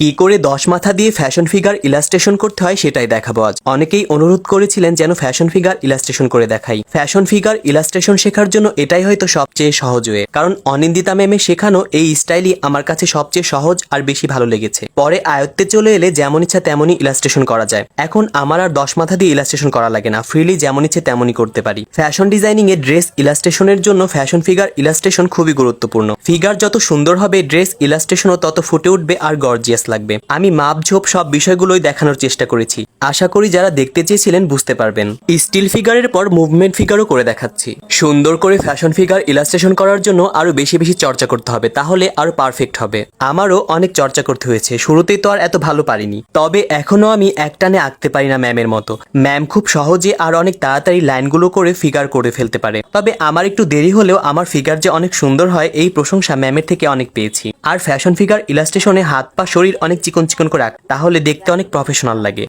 কি করে দশ মাথা দিয়ে ফ্যাশন ফিগার ইলাস্ট্রেশন করতে হয় সেটাই দেখাবো আজ। অনেকেই অনুরোধ করেছিলেন যেন ফ্যাশন ফিগার ইলাস্ট্রেশন করে দেখাই। ফ্যাশন ফিগার ইলাস্ট্রেশন শেখার জন্য এটাই হয়তো সবচেয়ে সহজ হয়ে কারণ অনিন্দিতা ম্যামে শেখানো এই স্টাইলই আমার কাছে সবচেয়ে সহজ আর বেশি ভালো লেগেছে। পরে আয়ত্তে চলে এলে যেমন ইচ্ছা তেমনই ইলাস্ট্রেশন করা যায়। এখন আমার আর দশ মাথা দিয়ে ইলাস্ট্রেশন করা লাগে না। ফ্রিলি যেমন ইচ্ছে তেমনই করতে পারি। ফ্যাশন ডিজাইনিং এ ড্রেস ইলাস্ট্রেশনের জন্য ফ্যাশন ফিগার ইলাস্ট্রেশন খুবই গুরুত্বপূর্ণ। ফিগার যত সুন্দর হবে ড্রেস ইলাস্ট্রেশনও তত ফুটে উঠবে আর গর্জিয়াস লাগবে। আমি মাপঝোপ সব বিষয়গুলোই দেখানোর চেষ্টা করেছি। আশা করি যারা দেখতে চেয়েছিলেন বুঝতে পারবেন। স্টিল ফিগারের পর মুভমেন্ট ফিগারও করে দেখাচ্ছি। সুন্দর করে ফ্যাশন ফিগার ইলাস্ট্রেশন করার জন্য আরও বেশি বেশি চর্চা করতে হবে, তাহলে আরও পারফেক্ট হবে। আমারও অনেক চর্চা করতে হয়েছে, শুরুতেই তো আর এত ভালো পারিনি। তবে এখনও আমি একটানে আঁকতে পারি না ম্যামের মতো। ম্যাম খুব সহজে আর অনেক তাড়াতাড়ি লাইনগুলো করে ফিগার করে ফেলতে পারে। তবে আমার একটু দেরি হলেও আমার ফিগার যে অনেক সুন্দর হয়, এই প্রশংসা ম্যামের থেকে অনেক পেয়েছি। আর ফ্যাশন ফিগার ইলাস্ট্রেশনে হাত পা শরীর অনেক চিকন চিকন করে রাখ তাহলে দেখতে অনেক প্রফেশনাল লাগে।